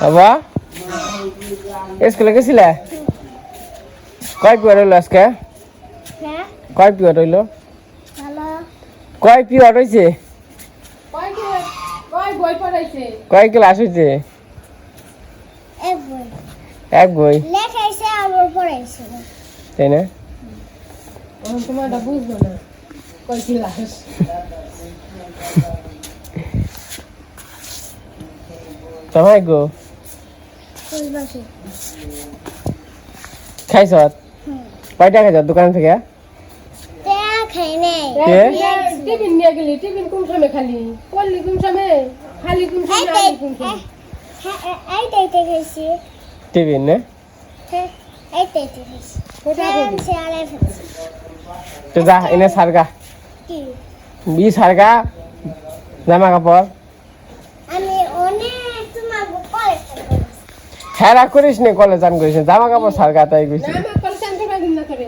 বাবা স্কুলে গেছিলে? কয় পিওর হইল আজকে? হ্যাঁ? কয় পিওর হইল? কয় পিওর হয়েছে কয় ক্লাস হয়েছে এক বই। তাই না? এখন তোমারটা বুঝব না। কয় ক্লাস? তোমায় গো খাইছ হুম খাইছ দোকান থেকে টিফিন নিয়ে গেলি টিফিন কোন সময় খালি করলি কোন সময় খালি কোন সময় কোন সময় টিফিন না হ্যাঁ এইটাইতে খাইছি কোথায় হ্যাঁ খাবি? সে আলাই ফেলছি তো যা এনে সারগা কি বি সারগা জামা কাপড় আমি অনেক তোমার কলেজ খেলা করিস নি কলেজ আন করিস জামা কাপড় সার কাটাই কইছিস জামা কাপড় সার কাটাই পারবি না করে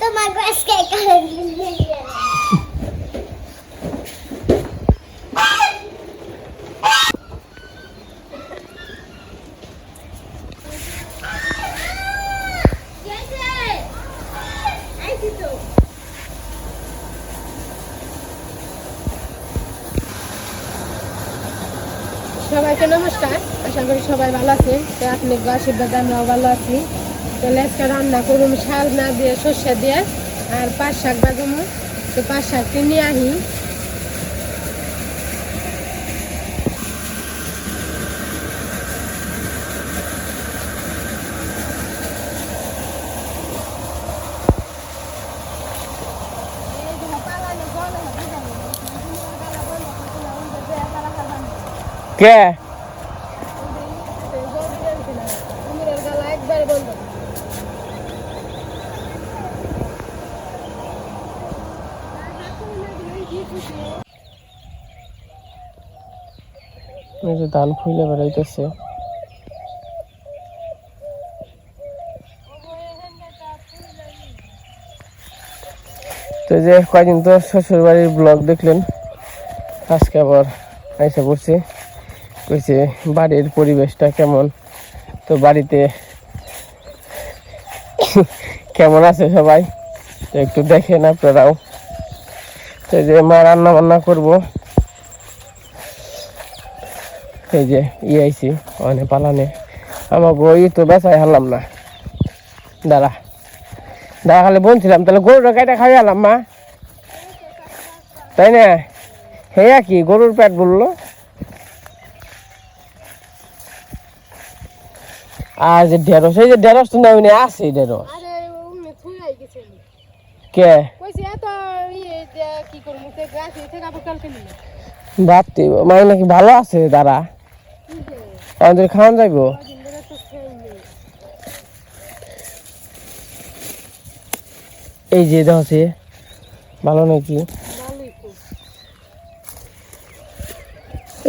তোমার আজকে কলেজ সবাইকে নমস্কার। আশা করি সবাই ভালো আছে তো আপনি আশীর্বাদ, আমরাও ভালো আছি। তো লেসকে রান্না করুন শাল না দিয়ে সর্ষে দিয়ে আর পাঁচ শাক বাজামো তো পাঁচ শাকটি নিয়ে আহি কে? ধান ফুলে বেড়াইতেছে। তো যে কয়দিন তো শ্বশুর বাড়ির ব্লগ দেখলেন, আজকে আবার এসে পড়ছি। কইছে, বাড়ির পরিবেশটা কেমন? তো বাড়িতে কেমন আছে সবাই? তো একটু দেখেন আপনারাও। তো যে মা রান্না বান্না করব। এই যে ইয়ে আইছি অনে পালানে। আমার গই তো বেচাই হারলাম না। দাঁড়া। দাঁড়া, খালি বলছিলাম তাহলে গরুটা কাইটা খাই আলাম মা। তাই না? হেয়া কি গরুর পেট বলল আর যে ঢেঁড়স এই যে ঢেঁড়স তো না আছে ঢেঁড়স। কে? কইছে ইয়ে ভাবতে মানে নাকি ভালো আছে দাঁড়া আমাদের খাওয়ান যাইবো? এই যে দেখছে ভালো নাকি?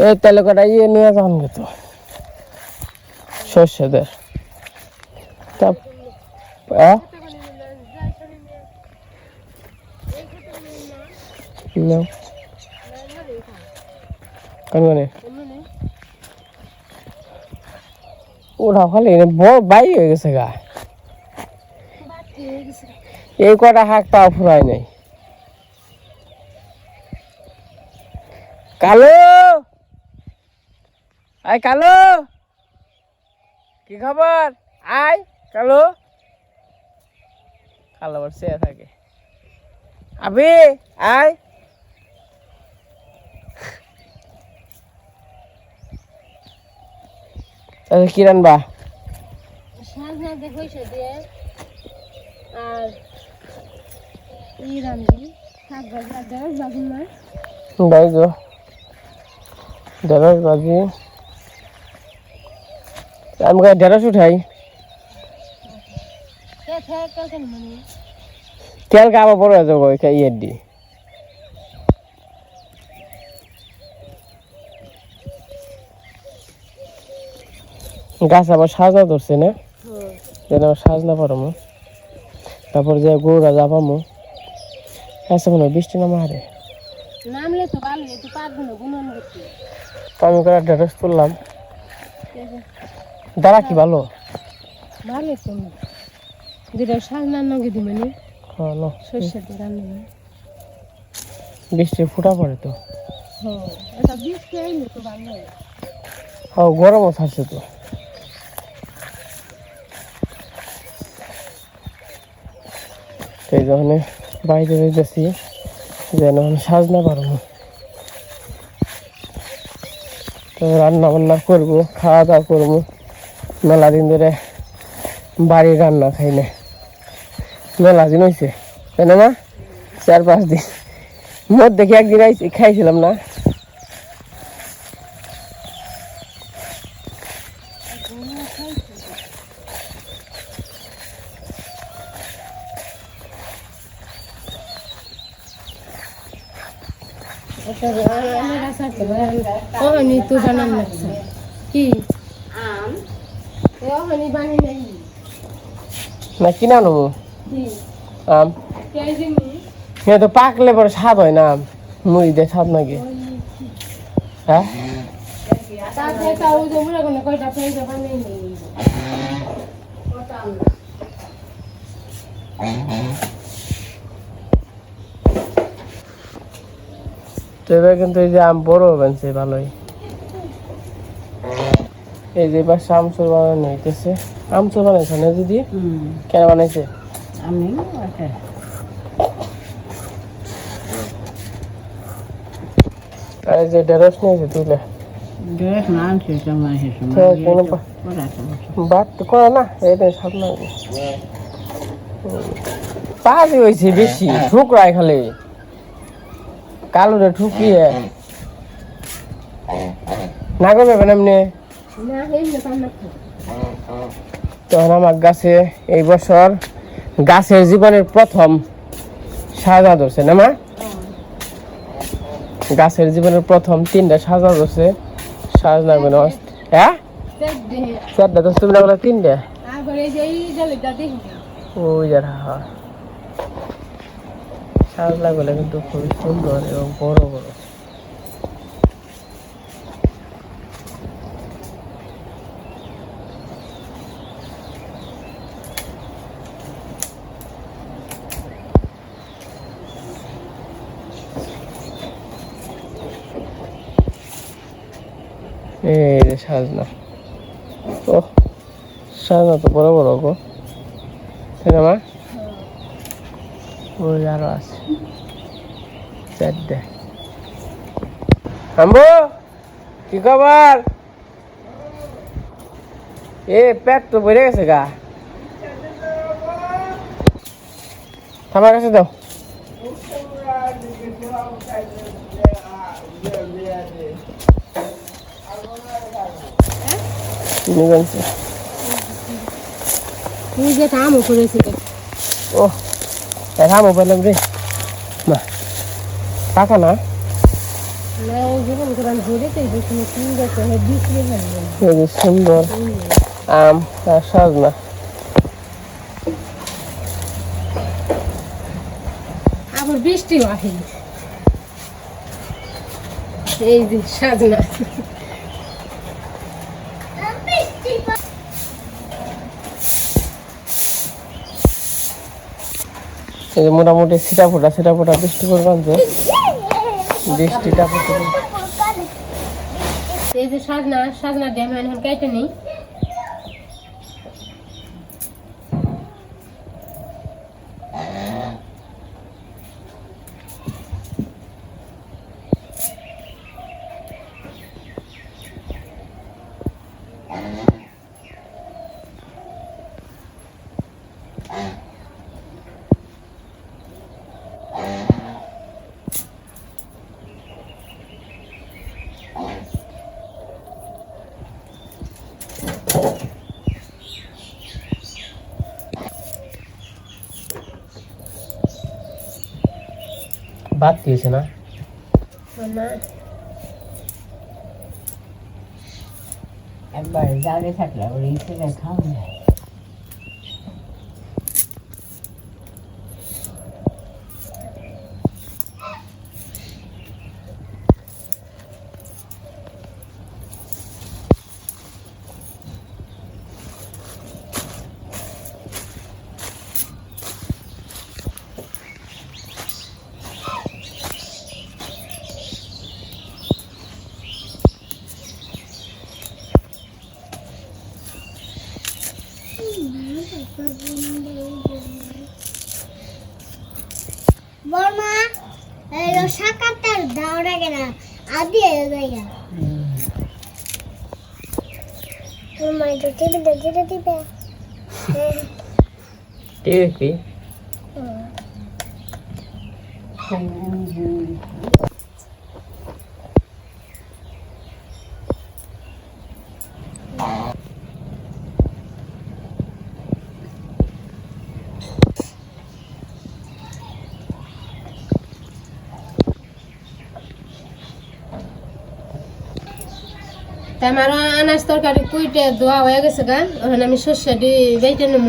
এই তাহলে কটা ইয়ে নিয়ে যান তো শস্যদের? নাও। কোন? ওরা খালি বড় বাই হয়ে গেছে গা। এই কটা হাক তাও ফুরাই নাই। কালো! আয় কালো! কি খবর? আয়। কালো? কালো আবার চেয়ে থাকে। আবি আয়। তাহলে কি রানবা? ঢেঁড়স উঠাই? তেল বড় হয়ে যাব ইয়ের দি। গাছ আবার সাজা ধরছে না? যেন সাজ না পারমো তারপর যে গরুরা যাবামো আচ্ছা মনে, বৃষ্টি নামা হারে নামলে তো না গুণন আমি করে ড্রেস তুললাম দাঁড়া কি ভালো? ভালো যেটা শাক রান্না করে হ্যাঁ, নাও। সর্ষে দিয়ে রান্না বৃষ্টি ফুটা পড়ে তো। হ্যাঁ হয়। গরমও থাকছে তো। এই যখন বাইরে যেতেছি যেন সাজ না পারব। তো রান্না বান্না করব খাওয়া দাওয়া করব। মেলা দিন ধরে বাড়ির রান্না খাই না। মেলা দিন হয়েছে তাই না মা? চার পাঁচ দিন। মধ্যে কি একদিন আইছি খাইছিলাম না। ওখানে তো বানান লাগছে। কি? আম। ওখানে বানি নাই। না কিনা নেব আম। তো পাকলে পরে স্বাদ হয় না মুড়ি দিয়ে স্বাদ নাকি? হ্যাঁ? তো এবার কিন্তু এই যে আম বড় বানছে ভালোই। এই যে এবার আমচুর বানানো হইতেছে। আমচুর বানাইছে না দিদি? কেন বানাইছে? আমি আর এই যে ঢেঁড়স নিয়েছে তুলে ড্রেস না আনছে তোমার তো কোনো বা- বাদ তো করে না এটা স্বাদ না। পাজি হয়েছে বেশি ঠুকরাই খালি। কালোরে ঠুকিয়ে। না করবে এমনি। তখন আমার গাছে এই বছর গাছের জীবনের প্রথম সাজা ধরছে, না মা? গাছের জীবনের প্রথম তিনটা সাজা ধরছে সাজনা গুলো হ্যাঁ। চারটা তো তুমি তিনটা? ওই যারা হ্যাঁ সাজনা গুলো কিন্তু খুবই সুন্দর এবং বড় বড় এই যে সাজনা ও সাজনা তো বড় বড় গো। তাই না মা? ওই আরও আছে। চারটে আম্বু কি খবর? এ পেট তো ভরে গেছে গা। থামার কাছে দাও। নিবেন। তুই যে কামও করেছিল ও থামো বললাম রে না টাকা না? সুন্দর আম আর সাজনা আবার বৃষ্টিও আসে এই যে সাজনা বৃষ্টি এই যে মোটামুটি সিটা ফোটা সিটা ফোটা বৃষ্টি করবেন যে বৃষ্টিটা এই যে সাজনা সাজনা আমি এখন কেটে নেই। বাদ দিয়েছে না না একবার জালে থাকলে ওর ইচ্ছে খাওয়া যায় মা এই শাকাটা দাও রাখে না আদি এগিয়ে তোর মা তো টিভিতে যেতে দিবে টিভি তা আমার আনাজ তরকারি কুইটে ধোয়া হয়ে গেছে গা। ওখানে আমি শস্য দিয়ে বেটে নেব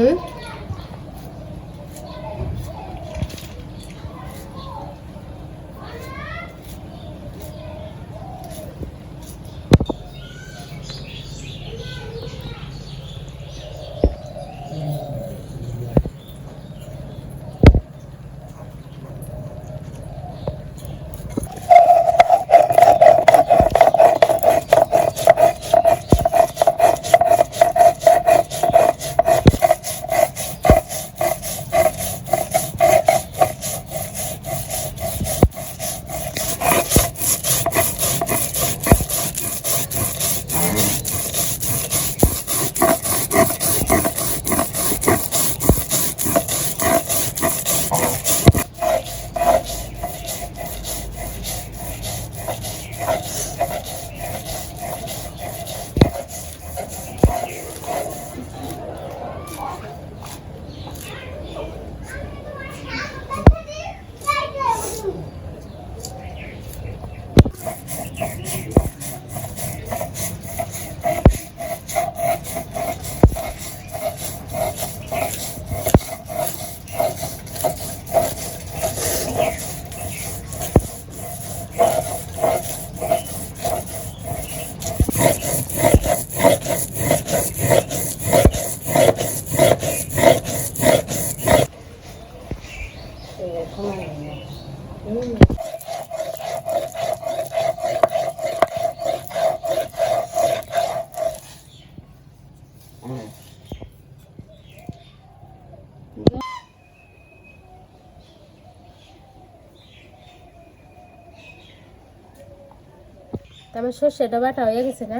তা আমার বাটা হয়ে গেছে না?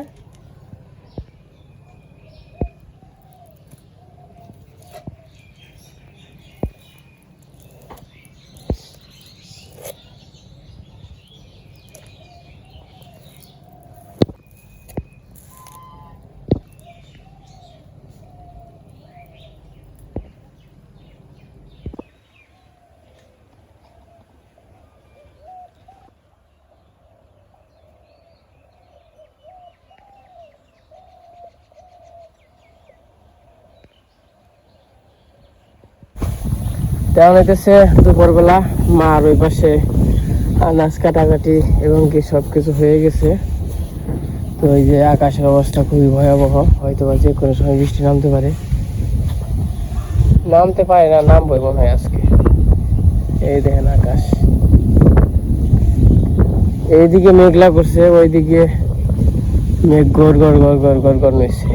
তেমন হইতেছে দুপুরবেলা মার ওই পাশে আনাজ কাটাকাটি এবং কি সব কিছু হয়ে গেছে। তো এই যে আকাশের অবস্থা খুবই ভয়াবহ হয়তো বা যে কোনো সময় বৃষ্টি নামতে পারে। নামতে পারে না নামবো মনে হয় আজকে। এই দেখেন আকাশ। এইদিকে মেঘলা করছে, ওইদিকে মেঘ গড় গড় গড় গড় গড় গড় নইছে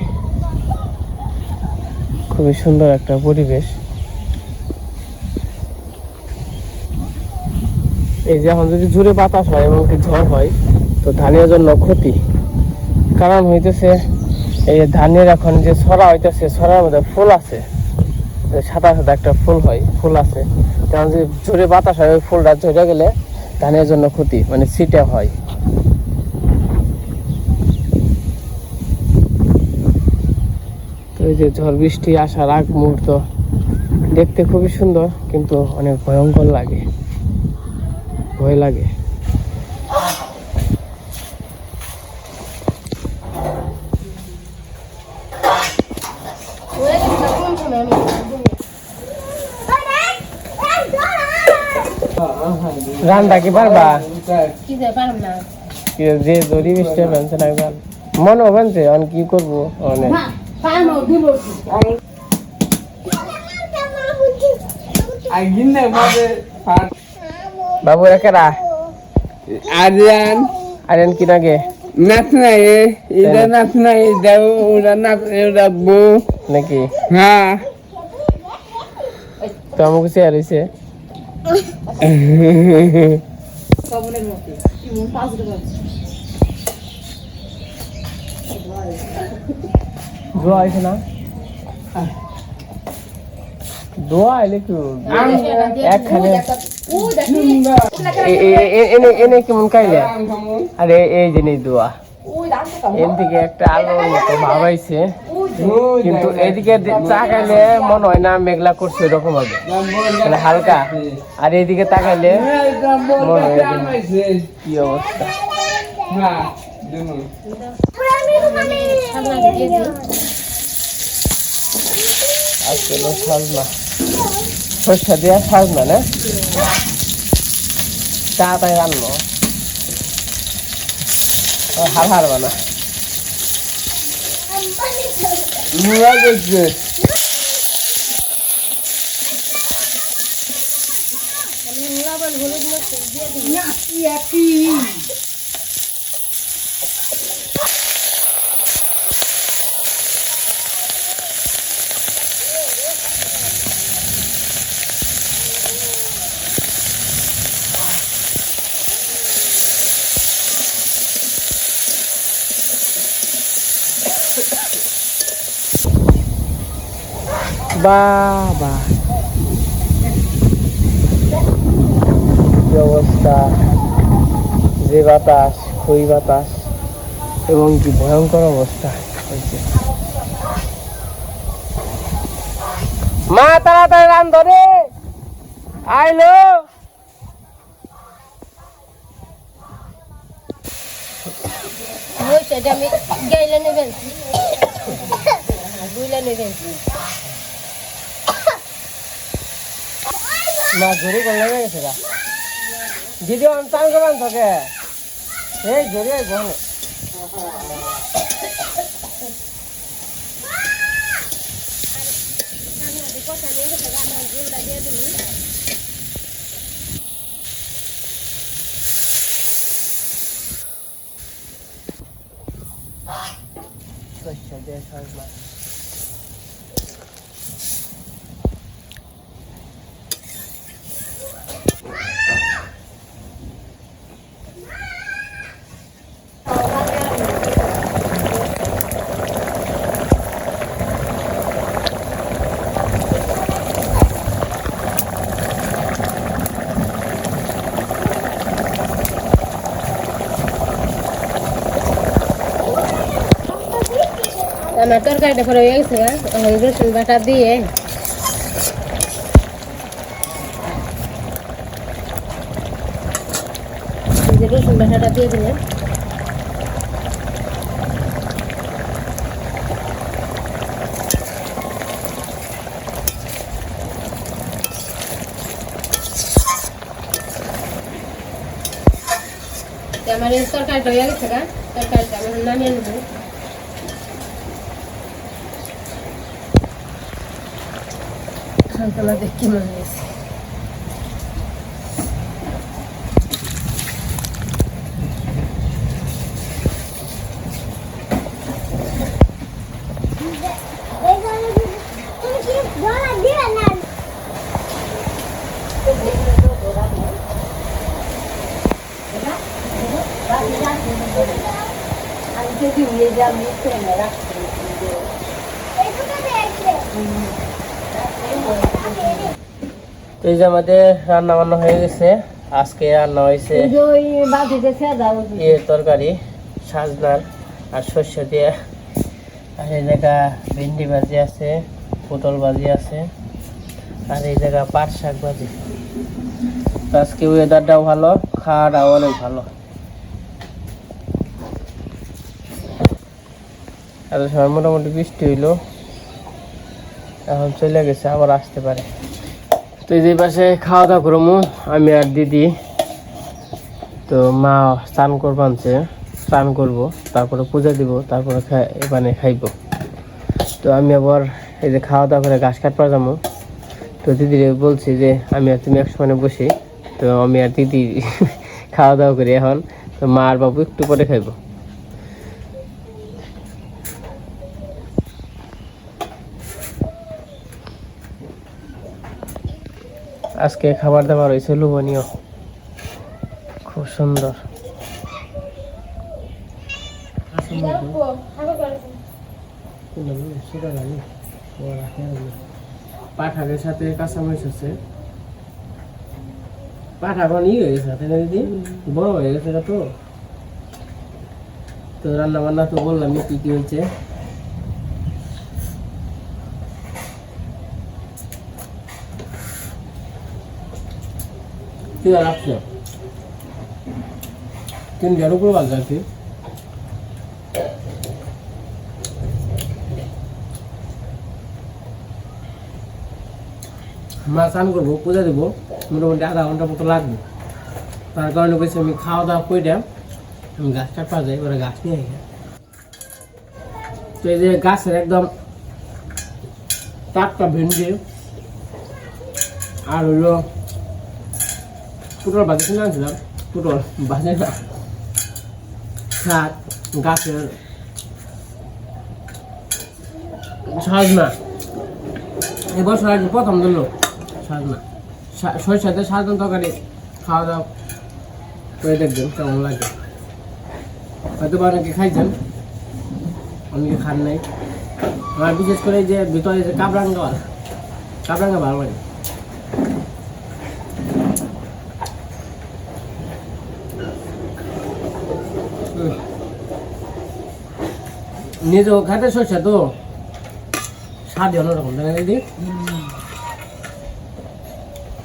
খুবই সুন্দর একটা পরিবেশ। এই যে এখন যদি জোরে বাতাস হয় এবং কি ঝড় হয়, তো ধানের জন্য ক্ষতি। কারণ হইতেছে, এই ধানের এখন যে ছড়া হইতেছে, ছড়ার মধ্যে ফুল আছে। সাদা সাদা একটা ফুল হয়, ফুল আছে। কারণ যদি জোরে বাতাস হয়, ওই ফুলটা ঝরে গেলে ধানের জন্য ক্ষতি মানে ছিটে হয়। এই যে ঝড় বৃষ্টি আসার আগ মুহূর্ত দেখতে খুবই সুন্দর, কিন্তু অনেক ভয়ঙ্কর লাগে। ভয় লাগে। হয়ে রান্না কি পারবা? যে পারম না কি যে দড়ি বৃষ্টি বানছে না গান মনে বানছে অন কি করব? অনেক। দিব বাবু একেরা আরিয়ান। আরেন কি নাগে? নাচ নাই এটা নাচ নাই দেও ওরা নাচ ওরা বউ। নাকি? হ্যাঁ তো আমাকে চেয়ার হয়েছে দোয়া আছে না? দোয়া এলে কি একখানে এ- এ- এ- এনে এনে কেমন খাইলে? আরে এই জিনিস দোয়া। এর একটা আলোর মতো ভাবাইছে। কিন্তু এদিকে তাকাইলে মনে হয় না মেঘলা করছে এরকম হবে। মানে হালকা। আর এদিকে তাকাইলে মনে হয় কি অবস্থা? হলো সাজনা সরষা দিয়া সাজনা না তাড়াতাড়ি রান্নো হাল হার বানা লবণ হলুদ বাবা। কি অবস্থা? যে বাতাস খই বাতাস। এবং কি ভয়ঙ্কর অবস্থা। হয়েছে। মা, তাড়াতাড়ি রান ধরে। আইলো। সেটা আমি নেবেন। বুইলে নেবেন। মা ঝুড়ি করলে গেছে গা। দিদি আমি চান করলাম তোকে এই ঝুড়ি বহনে সরষে দিয়ে সজনা আমার তরকারিটা পরে হয়ে গেছে এখন রসুন বাটা দিয়ে। রসুন বাটাটা দিয়ে দিলেন তো আমার তরকারিটা হয়ে গেছে গা। তরকারিটা আমি নামিয়ে নেব। খানখানা দেখি মনে হয়েছে এই যে আমাদের রান্না বান্না হয়ে গেছে। আজকে রান্না হয়েছে ইয়ে তরকারি সাজনার আর শস্য দিয়ে। আর এই জায়গা ভেন্ডি ভাজি আছে পটল ভাজি আছে আর এই জায়গা পাট শাক ভাজি। আজকে ওয়েদারটাও ভালো খাওয়াটাও অনেক ভালো। এত সময় মোটামুটি বৃষ্টি হইল এখন চলে গেছে আবার আসতে পারে। তো এই যে পাশে খাওয়া দাওয়া করব আমি আর দিদি। তো মা স্নান করবানছে স্নান করব, তারপরে পূজা দিব, তারপরে মানে খাইব। তো আমি আবার এই যে খাওয়া দাওয়া করে ঘাস কাটবার যাব তো দিদি বলছি যে, আমি আর তুমি এক সময় বসি। তো আমি আর দিদি খাওয়া দাওয়া করি এখন। তো মা আর বাবু একটু পরে খাইব। আজকে খাবার দাবার হয়েছে লুবনীয় খুব সুন্দর। পাঠাকের সাথে কাঁচামরিচ আছে। পাঠা এখন ই হয়ে গেছে না দিদি? বড় হয়ে গেছে তো। তো রান্না বান্না তো বললাম কি কি হয়েছে। রাখছে তিন গেল করে বাজ যাচ্ছি মা স্নান করব, পূজা দেবো, মোটামুটি আধা ঘণ্টা মতো লাগবে। তার কারণে বলছি আমি খাওয়া দাওয়া করে আমি গাছ কাটপা যাই ওরা গাছ নিয়ে আই তো এই যে গাছের একদম টাটকা ভেন্ডি, আর হইল পুটল বাজে কিনে আনছিলাম। পুটল বাজে না। গাছের সাজনা। এবছর কি প্রথম দিল সাজনা। সরিষাতে তরকারি খাওয়া দাওয়া করে দেখবেন কেমন লাগে। হয়তো বা অনেকে খাইছেন, অনেকে খান নাই। আমার বিশেষ করে যে ভিতরে যে কাবরাঙ্গা কাবরাঙ্গা ভালো লাগে। নিজেও খাতে সরষা তো? স্বাদই অন্যরকম তাই না দিদি?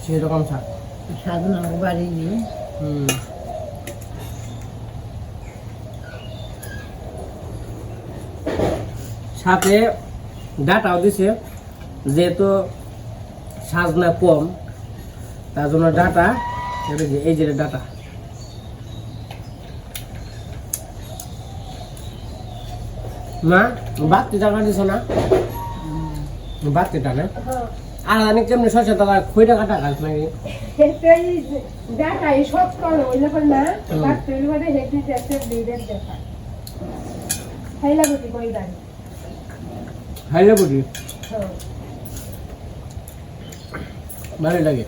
সেরকম স্বাদ সাধনা বাড়ি নিয়ে হুম। সাথে ডাটাও দিছে যেহেতু সাজনা কম তার জন্য ডাটা এই যে ডাটা। না? বাড়তি টাকা দিছ না? বাড়তি টাকা? আর অনেক কেমনি শস্য টাকা টাকা টাকা নাকি? দেখাই সব করো ওই যখন না। তার তৈরি করে হেঁটে যাচ্ছে বিড়ের দেখা খাইলা গুটি কই দাঁড়ি হাইলে বুঝি ভালোই লাগে।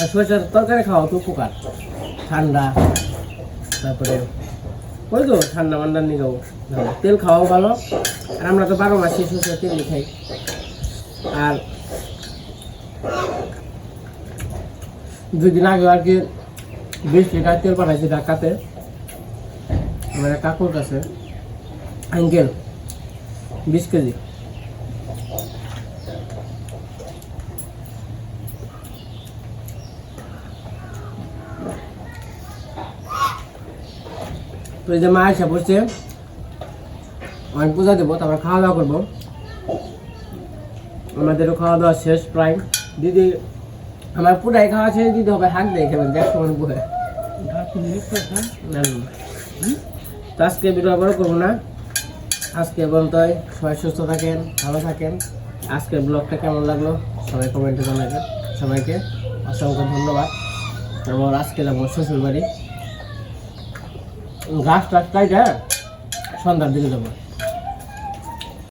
আর তরকারি খাওয়া তো উপকার। ঠান্ডা তারপরে ওই তো ঠান্ডা মান্ডা নিয়ে যাব তেল খাওয়াও ভালো। আর আমরা তো বারো মাসে সরষের তেল খাই। আর দুদিন আগে আর কি বিশ লিটার তেল পাঠাইছি ঢাকাতে। আমার কাকুর কাছে। আঙ্কেল, বিশ কেজি। তো এই যে মা এসে বসছে। আমি পূজা দেবো তারপর খাওয়া দাওয়া করব। আমাদেরও খাওয়া দাওয়া শেষ প্রায়। দিদি আমার পুরাই খাওয়া শেষ দিদি হবে হাঁক দিয়ে খেবেন দেখো না, না। তো আজকে ভিডিও বড় করব না। আজকে পর্যন্ত সবাই সুস্থ থাকেন ভালো থাকেন। আজকের ব্লগটা কেমন লাগল? সবাই কমেন্টে জানাবেন। সবাইকে অসংখ্য ধন্যবাদ। তারপর আজকে যাব শ্বশুর গাছ টাছ কাইটা সন্ধ্যার দিকে যাব।